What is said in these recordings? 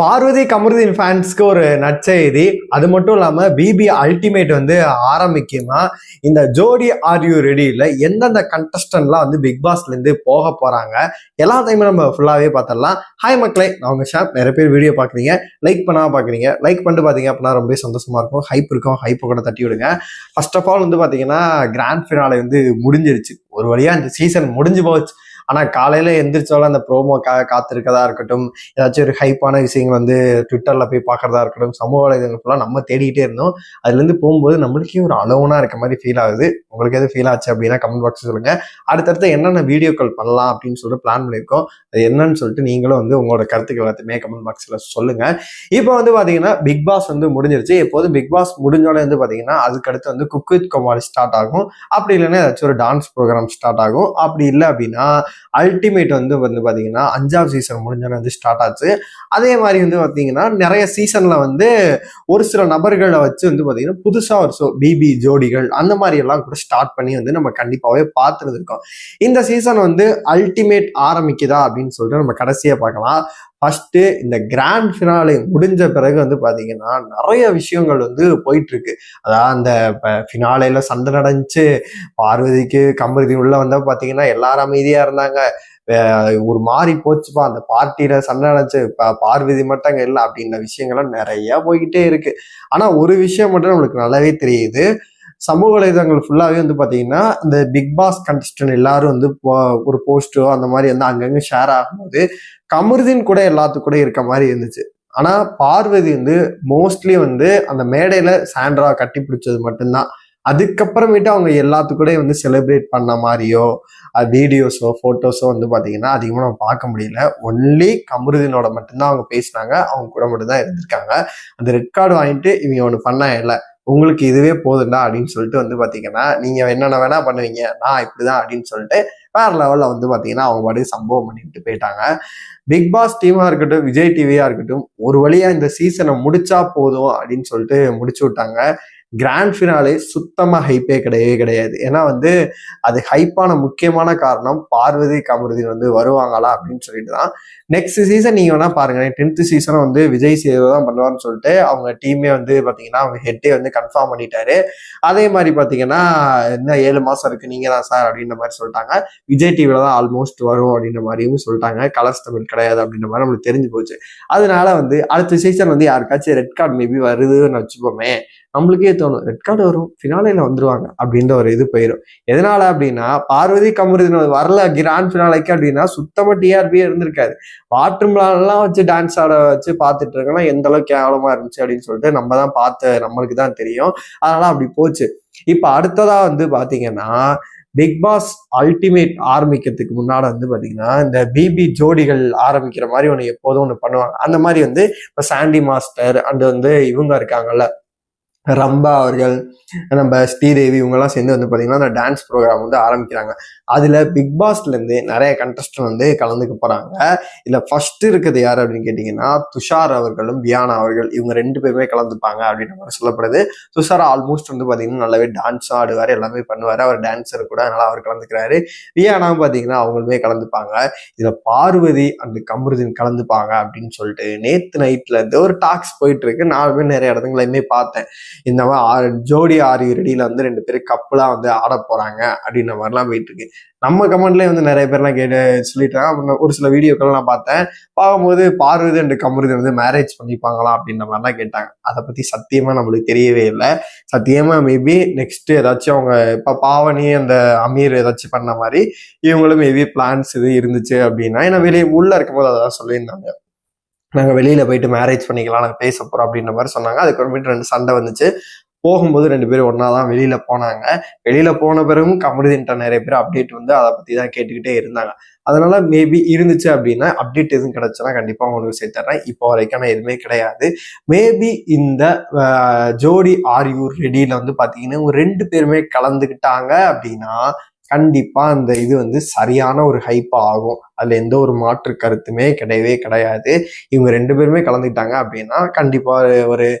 பார்வதி கமருதீன் ஃபேன்ஸ்க்கு ஒரு நற்செய்தி. அது மட்டும் இல்லாமல் பிபி அல்டிமேட் வந்து ஆரம்பிக்குமா? இந்த ஜோடி ஆர் யூ ரெடியில் எந்தெந்த கண்டஸ்டன்ட்லாம் வந்து பிக் பாஸ்லேருந்து போக போக எல்லா எல்லாத்தையுமே நம்ம ஃபுல்லாகவே பார்த்துடலாம் ஹாய் மக்களே நான் உங்கள் ஷாப் நிறைய பேர் வீடியோ பார்க்குறீங்க லைக் பண்ணாம பார்க்குறீங்க லைக் பண்ணிட்டு பார்த்தீங்க அப்படின்னா ரொம்ப சந்தோஷமாக இருக்கும். ஹைப் இருக்கும். ஹைப்பை கூட தட்டி விடுங்க. ஃபர்ஸ்ட் ஆஃப் ஆல் வந்து பார்த்தீங்கன்னா கிராண்ட் ஃபினாலே வந்து முடிஞ்சிருச்சு. ஒரு வழியாக இந்த சீசன் முடிஞ்சு போச்சு. ஆனால் காலையில் எந்திரிச்சாலும் அந்த ப்ரோமோக்காக காத்திருக்கதா இருக்கட்டும் ஏதாச்சும் ஒரு ஹைப்பான விஷயங்கள் வந்து ட்விட்டரில் போய் பார்க்குறதா இருக்கட்டும் சமூக வலைதளங்கள் ஃபுல்லாக நம்ம தேடிக்கிட்டே இருந்தோம். அதுலேருந்து போகும்போது நம்மளுக்கே ஒரு அலோனா இருக்க மாதிரி ஃபீல் ஆகுது. உங்களுக்கு எது ஃபீல் ஆச்சு அப்படின்னா கமெண்ட் பாக்ஸ் சொல்லுங்கள் அடுத்தடுத்து என்னென்ன வீடியோக்கள் பண்ணலாம் அப்படின்னு சொல்லிட்டு பிளான் பண்ணியிருக்கோம். அது என்னன்னு சொல்லிட்டு நீங்களும் வந்து உங்களோட கருத்துக்கள் எல்லாத்தையுமே கமெண்ட் பாக்ஸில் சொல்லுங்கள் இப்போ வந்து பார்த்தீங்கன்னா பிக் பாஸ் வந்து முடிஞ்சிருச்சு. எப்போதும் பிக் பாஸ் முடிஞ்சோடனே வந்து பார்த்தீங்கன்னா அதுக்கடுத்து வந்து குக் வித் குமாரி ஸ்டார்ட் ஆகும். அப்படி இல்லைன்னா ஏதாச்சும் ஒரு டான்ஸ் ப்ரோக்ராம் ஸ்டார்ட் ஆகும். அப்படி இல்லை அப்படின்னா அல்டிமேட் வந்து வந்து பார்த்தீங்கன்னா அஞ்சாவது சீசன் முடிஞ்சோடனே வந்து ஸ்டார்ட் ஆச்சு. அதே மாதிரி வந்து பார்த்தீங்கன்னா நிறைய சீசன்ல வந்து ஒரு சில நபர்களை வச்சு வந்து பார்த்தீங்கன்னா புதுசாக ஒரு ஷோ பிபி ஜோடிகள் அந்த மாதிரி எல்லாம் கூட ஸ்டார்ட் பண்ணி வந்து நம்ம கண்டிப்பாகவே பார்த்துருந்துருக்கோம் இந்த சீசன் வந்து அல்டிமேட் ஆரம்பிக்குதா அப்படின்னு சொல்லிட்டு நம்ம கடைசியாக பார்க்கலாம். ஃபஸ்ட்டு இந்த கிராண்ட் ஃபினாலே முடிஞ்ச பிறகு வந்து பார்த்தீங்கன்னா நிறைய விஷயங்கள் வந்து போயிட்டுருக்கு. அதாவது அந்த ஃபினாலேயில் சண்டை நடந்துச்சு. பார்வதிக்கு கமருதி உள்ள வந்தால் பார்த்தீங்கன்னா எல்லாரும் அமைதியாக இருந்தாங்க. ஒரு மாறி போச்சுப்பா. அந்த பார்ட்டியில சண்டை நடந்துச்சு. இப்போ பார்வதி மட்டும் அங்கே இல்லை அப்படின்ற விஷயங்கள்லாம் நிறைய போய்கிட்டே இருக்கு. ஆனால் ஒரு விஷயம் மட்டும் நம்மளுக்கு நல்லாவே தெரியுது. சமூக வலைதளங்கள் ஃபுல்லாகவே வந்து பார்த்தீங்கன்னா இந்த பிக் பாஸ் கண்டஸ்டன்ட் எல்லாரும் வந்து போ- ஒரு போஸ்ட்டோ அந்த மாதிரி வந்து அங்கங்கே ஷேர் ஆகும்போது கமருதீன் கூட எல்லாத்துக்கும் கூட இருக்க மாதிரி இருந்துச்சு. ஆனால் பார்வதி வந்து மோஸ்ட்லி வந்து அந்த மேடையில் சாண்ட்ரா கட்டி பிடிச்சது மட்டும்தான். அதுக்கப்புறமேட்டு அவங்க எல்லாத்துக்கூட வந்து செலிப்ரேட் பண்ண மாதிரியோ வீடியோஸோ ஃபோட்டோஸோ வந்து பார்த்தீங்கன்னா அதிகமாக நம்ம பார்க்க முடியல. ஒன்லி கமருதீனோட மட்டும்தான் அவங்க பேசினாங்க. அவங்க கூட மட்டும்தான் இருந்திருக்காங்க. அந்த ரெட் கார்டு வாங்கிட்டு இவங்க ஒன்று பண்ண இல்லை. உங்களுக்கு இதுவே போதுண்டா அப்படின்னு சொல்லிட்டு வந்து பார்த்தீங்கன்னா நீங்கள் என்னென்ன வேணா பண்ணுவீங்க நான் இப்படி தான் அப்படின்னு சொல்லிட்டு வேற லெவலில் வந்து பார்த்தீங்கன்னா அவங்க பாட்டுக்கு சம்பவம் பண்ணிட்டு போயிட்டாங்க. பிக் பாஸ் டீமாக இருக்கட்டும் விஜய் டிவியாக இருக்கட்டும் ஒரு வழியாக இந்த சீசனை முடிச்சா போதும் அப்படின்னு சொல்லிட்டு முடிச்சு விட்டாங்க. கிராண்ட் ஃபினாலே சுத்தமாக ஹைப்பே கிடையவே கிடையாது. ஏன்னா வந்து அது ஹைப்பான முக்கியமான காரணம் பார்வதி கமருதீன் வந்து வருவாங்களா அப்படின்னு சொல்லிட்டு தான் நெக்ஸ்ட் சீசன் நீங்கள் வேணால் பாருங்க டென்த் சீசனும் வந்து விஜய் சேது தான் பண்ணுவார்னு சொல்லிட்டு அவங்க டீமே வந்து பார்த்தீங்கன்னா அவங்க ஹெட்டே வந்து கன்ஃபார்ம் பண்ணிட்டாரு. அதே மாதிரி பார்த்தீங்கன்னா இன்னும் ஏழு மாதம் இருக்குது நீங்கள் தான் சார் அப்படின்ற மாதிரி சொல்லிட்டாங்க. விஜய் டிவியில் தான் ஆல்மோஸ்ட் வரும் அப்படின்ற மாதிரியும் சொல்லிட்டாங்க. கலர்ஸ் தமிழ் கிடையாது அப்படின்ற மாதிரி நம்மளுக்கு தெரிஞ்சு போச்சு. அதனால வந்து அடுத்த சீசன் வந்து யாருக்காச்சும் ரெட் கார்டு மேபி வருதுன்னு வச்சுப்போமே நம்மளுக்கே தோணும் ரெட் கார்டு வரும் ஃபினாலையில் வந்துருவாங்க அப்படின்ற ஒரு இது போயிடும் எதனால அப்படின்னா பார்வதி கமருதின் வரல கிராண்ட் ஃபினாலைக்கு அப்படின்னா சுத்தமாக டிஆர்பியே இருந்திருக்காது. பாத்ரூம்லாம் வச்சு டான்ஸ் ஆட வச்சு பார்த்துட்டு இருக்கோம்னா எந்த அளவுக்கு கேவலமாக இருந்துச்சு அப்படின்னு சொல்லிட்டு நம்ம தான் பார்த்து நம்மளுக்கு தான் தெரியும். அதனால அப்படி போச்சு. இப்போ அடுத்ததாக வந்து பார்த்தீங்கன்னா பிக் பாஸ் அல்டிமேட் ஆரம்பிக்கிறதுக்கு முன்னாடி வந்து பார்த்தீங்கன்னா இந்த பிபி ஜோடிகள் ஆரம்பிக்கிற மாதிரி ஒன்று எப்போதும் ஒன்று பண்ணுவாங்க. அந்த மாதிரி வந்து இப்போ சாண்டி மாஸ்டர் அண்ட் வந்து இவங்க இருக்காங்கல்ல ரம்பா அவர்கள் நம்ம ஸ்ரீதேவி இவங்கெல்லாம் சேர்ந்து வந்து பார்த்தீங்கன்னா அந்த டான்ஸ் ப்ரோக்ராம் வந்து ஆரம்பிக்கிறாங்க. அதில் பிக் பாஸ்லேருந்து நிறைய கண்டஸ்டன் வந்து கலந்துக்க போகிறாங்க இதில் ஃபஸ்ட்டு இருக்கிறது யார் அப்படின்னு கேட்டிங்கன்னா துஷார் அவர்களும் வியானா அவர்கள். இவங்க ரெண்டு பேருமே கலந்துப்பாங்க அப்படின்ற மாதிரி சொல்லப்படுது. துஷார் ஆல்மோஸ்ட் வந்து பார்த்திங்கன்னா நல்லாவே டான்ஸும் ஆடுவார் எல்லாமே பண்ணுவார். அவர் டான்ஸர் கூட அதனால் அவர் கலந்துக்கிறாரு. வியானாவும் பார்த்தீங்கன்னா அவங்களுமே கலந்துப்பாங்க. இதில் பார்வதி அந்த கமருதின் கலந்துப்பாங்க அப்படின்னு சொல்லிட்டு நேற்று நைட்லேருந்து ஒரு டாக்ஸ் போயிட்டுருக்கு நானுமே நிறைய இடத்துங்களையுமே பார்த்தேன். இந்த மாதிரி ஜோடி ஆறு ரெடியில வந்து ரெண்டு பேரும் கப்பலாக வந்து ஆட போறாங்க அப்படின்ற மாதிரிலாம் போயிட்டு இருக்கு. நம்ம கமெண்ட்லயே வந்து நிறைய பேர்லாம் கேட்டு சொல்லிட்டாங்க. அப்புறம் ஒரு சில வீடியோக்கள் நான் பார்த்தேன். பார்க்கும்போது பார்வதி ரெண்டு கமருதி வந்து மேரேஜ் பண்ணிப்பாங்களா அப்படின்ற மாதிரிலாம் கேட்டாங்க. அதை பத்தி சத்தியமா நம்மளுக்கு தெரியவே இல்லை. சத்தியமா மேபி நெக்ஸ்ட் ஏதாச்சும் அவங்க இப்ப பாவனி அந்த அமீர் ஏதாச்சும் பண்ண மாதிரி இவங்களும் மேபி பிளான்ஸ் இது இருந்துச்சு அப்படின்னா ஏன்னா வெளியே உள்ள இருக்கும்போது அதான் சொல்லியிருந்தாங்க. நாங்கள் வெளியில் போயிட்டு மேரேஜ் பண்ணிக்கலாம் நாங்கள் பேச போகிறோம் அப்படின்ற மாதிரி சொன்னாங்க. அதுக்கப்புறமேட்டு ரெண்டு சண்டை வந்துச்சு. போகும்போது ரெண்டு பேரும் ஒன்றா தான் வெளியில் போனாங்க. வெளியில் போன பிறகும் கமருதீன்ட்ட நிறைய பேர் அப்டேட் வந்து அதை பற்றி தான் கேட்டுக்கிட்டே இருந்தாங்க. அதனால மேபி இருந்துச்சு அப்படின்னா அப்டேட் எதுவும் கிடைச்சுன்னா கண்டிப்பாக உங்களுக்கு சேர்த்துறேன் இப்போ வரைக்கும் நான் எதுவுமே கிடையாது. மேபி இந்த ஜோடி ஆரியூர் ரெடியில் வந்து பார்த்தீங்கன்னா ஒரு ரெண்டு பேருமே கலந்துக்கிட்டாங்க அப்படின்னா கண்டிப்பாக அந்த இது வந்து சரியான ஒரு ஹைப்பாக ஆகும். அதில் எந்த ஒரு மாற்று கருத்துமே கிடையவே கிடையாது. இவங்க ரெண்டு பேருமே கலந்துக்கிட்டாங்க அப்படின்னா கண்டிப்பாக ஒரு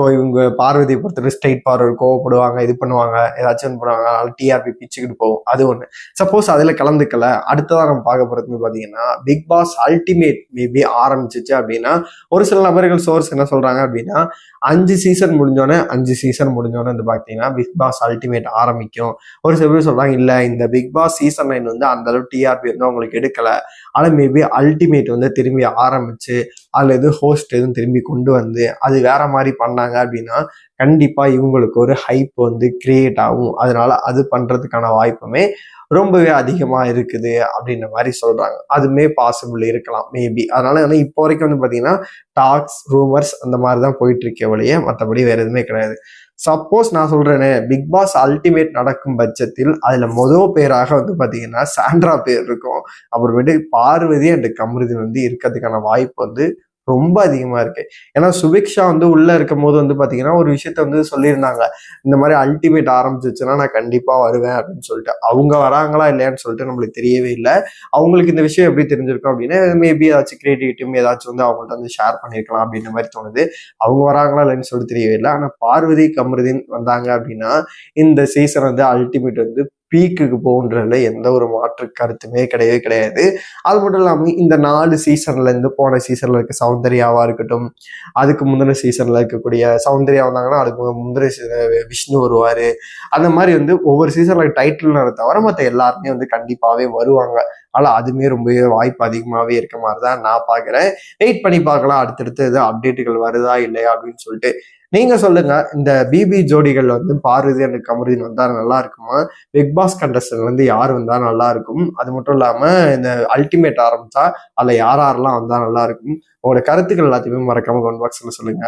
கோ- இவங்க பார்வதி பொறுத்தவரை ஸ்ட்ரைட் பார்வர் கோவப்படுவாங்க இது பண்ணுவாங்க ஏதாச்சும் ஒன்று பண்ணுவாங்க அதனால டிஆர்பி பிச்சுக்கிட்டு போகும். அது ஒன்று சப்போஸ் அதில் கலந்துக்கல. அடுத்ததாக நம்ம பார்க்க போகிறதுன்னு பார்த்தீங்கன்னா பிக் பாஸ் அல்டிமேட் மேபி ஆரம்பிச்சிச்சு அப்படின்னா ஒரு சில நபர்கள் சோர்ஸ் என்ன சொல்கிறாங்க அப்படின்னா அஞ்சு சீசன் முடிஞ்சோடனே அஞ்சு சீசன் முடிஞ்சோடனே வந்து பார்த்தீங்கன்னா பிக் பாஸ் அல்டிமேட் ஆரம்பிக்கும். ஒரு சில பேர் சொல்கிறாங்க இல்லை இந்த பிக் பாஸ் சீசன் நைன் வந்து அந்த அளவு டிஆர்பி வந்து அவங்களுக்கு எடுக்கலை. ஆனால் மேபி அல்டிமேட் வந்து திரும்பி ஆரம்பிச்சு அதில் எதுவும் ஹோஸ்ட் எதுவும் திரும்பி கொண்டு வந்து அது வேற மாதிரி பண்ணாங்க அப்படின்னா கண்டிப்பாக இவங்களுக்கு ஒரு ஹைப் வந்து கிரியேட் ஆகும். அதனால அது பண்ணுறதுக்கான வாய்ப்புமே ரொம்பவே அதிகமா இருக்குது அப்படின்ற மாதிரி சொல்றாங்க. அதுமே பாசிபிள் இருக்கலாம் மேபி அதனால வந்து இப்போ வரைக்கும் வந்து பாத்தீங்கன்னா டாக்ஸ் ரூமர்ஸ் அந்த மாதிரி தான் போயிட்டு இருக்கே ஒழிய மற்றபடி வேற எதுவுமே கிடையாது. சப்போஸ் நான் சொல்கிறேனே பிக் பாஸ் அல்டிமேட் நடக்கும் பட்சத்தில் அதுல மொதல் பேராக வந்து பாத்தீங்கன்னா சாண்ட்ரா பேர் இருக்கும். அப்புறமேட்டு பார்வதி அண்ட் கமருதி வந்து இருக்கிறதுக்கான வாய்ப்பு வந்து ரொம்ப அதிகமாக இருக்கு. ஏன்னா சுபிக்ஷா வந்து உள்ளே இருக்கும் போது வந்து பார்த்தீங்கன்னா ஒரு விஷயத்த வந்து சொல்லியிருந்தாங்க. இந்த மாதிரி அல்டிமேட் ஆரம்பிச்சிச்சுன்னா நான் கண்டிப்பாக வருவேன் அப்படின்னு சொல்லிட்டு. அவங்க வராங்களா இல்லையான்னு சொல்லிட்டு நம்மளுக்கு தெரியவே இல்லை. அவங்களுக்கு இந்த விஷயம் எப்படி தெரிஞ்சிருக்கும் அப்படின்னா மேபி ஏதாச்சும் கிரியேட்டிவிட்டியும் ஏதாச்சும் வந்து அவங்கள்ட்ட வந்து ஷேர் பண்ணியிருக்கலாம் அப்படின்ற மாதிரி தோணுது. அவங்க வராங்களா இல்லைன்னு சொல்லிட்டு தெரியவே இல்லை. ஆனால் பார்வதி கமருதின் வந்தாங்க அப்படின்னா இந்த சீசன் வந்து அல்டிமேட் வந்து பீக்குக்கு போகுன்றதுல எந்த ஒரு மாற்று கருத்துமே கிடையவே கிடையாது. அது மட்டும் இல்லாமல் இந்த நாலு சீசன்ல இருந்து போன சீசன்ல இருக்க சௌந்தர்யாவா இருக்கட்டும் அதுக்கு முந்தின சீசன்ல இருக்கக்கூடிய சௌந்தர்யா வந்தாங்கன்னா அதுக்கு முந்தின சீசன் விஷ்ணு வருவாரு. அந்த மாதிரி வந்து ஒவ்வொரு சீசன்ல டைட்டில் தவிர மற்ற எல்லாருமே வந்து கண்டிப்பாவே வருவாங்க. ஆனால் அதுமே ரொம்பவே வாய்ப்பு அதிகமாகவே இருக்க மாதிரி தான் நான் பார்க்குறேன். வெயிட் பண்ணி பார்க்கலாம். அடுத்தடுத்து எதுவும் அப்டேட்டுகள் வருதா இல்லையா அப்படின்னு சொல்லிட்டு நீங்க சொல்லுங்க இந்த பிபி ஜோடிகள் வந்து பாரதி அண்ட் கமருதீன் வந்தா நல்லா இருக்குமா? பிக் பாஸ் கண்டஸ்டன் வந்து யார் வந்தா நல்லா இருக்கும்? அது மட்டும் இல்லாம இந்த அல்டிமேட் ஆரம்பிச்சா அதுல யார் யாரெல்லாம் வந்தா நல்லா இருக்கும்? உங்களோட கருத்துக்கள் எல்லாத்தையுமே மறக்காம கமெண்ட் பாக்ஸ்ல சொல்லுங்க.